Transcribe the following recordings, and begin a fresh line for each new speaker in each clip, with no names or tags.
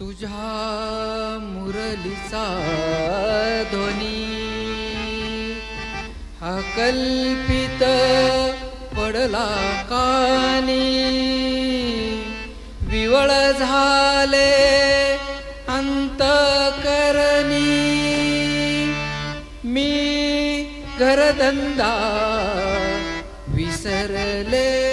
तुझ्या मुरलीचा ध्वनी हा कल्पित पडला कानी. विवळ झाले अंतकरणी. मी घरधंदा विसरले.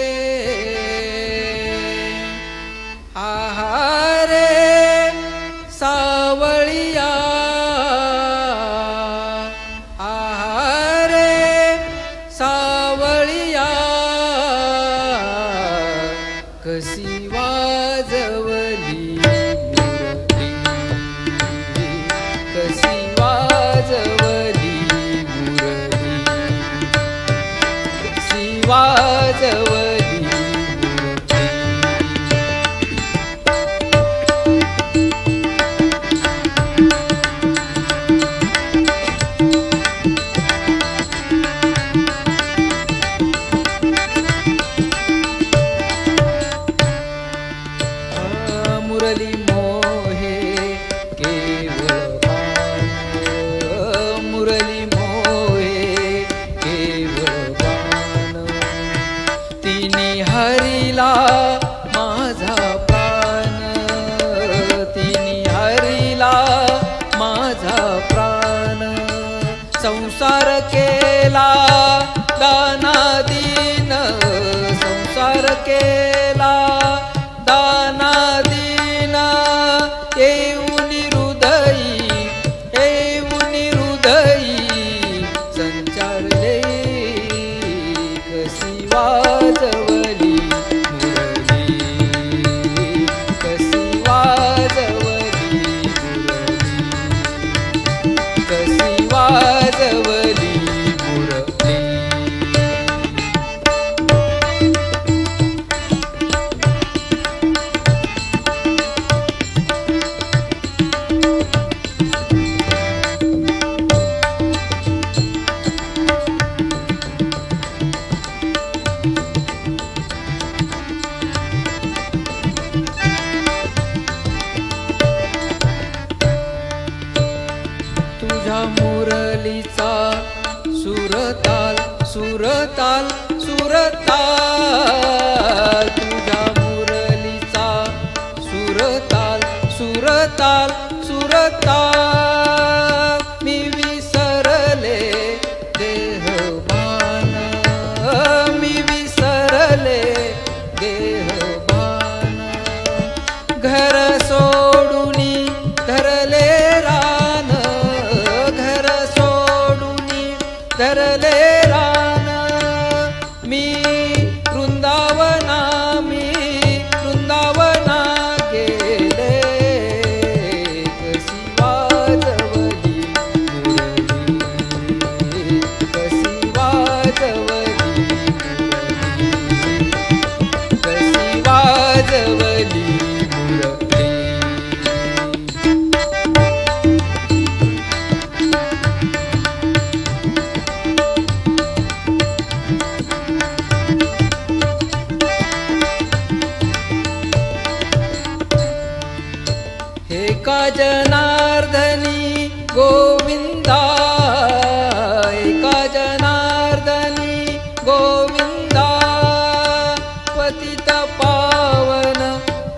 कशी वाजवली मुरली? कशी वाजवली मुरली? संसार केला दाना दीन संसार केला. दाना दीन येऊन हृदयी येऊन हृदयी संचारले कशी वाजव तुझ्या मुरलीचा सुरताल सुरताल सुरताल. तुझ्या मुरलीचा सुरताल सुरताल सुरताल. ತರಲೇ जनार्दनी गोविंदा एका जनार्दनी गोविंदा पतित पावन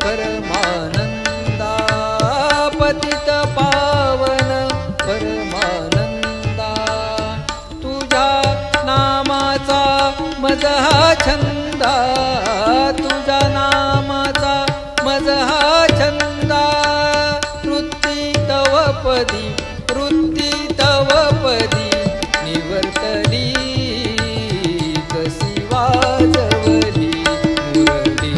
परमानन्दा पतित पावन परमानन्दा। तुझा नामाचा मजहा छंदा तुझ्या नामाचा मजहा छंदा। पदी वृत्ती तव पदी निवर्तली कशी वाजवली मुरली.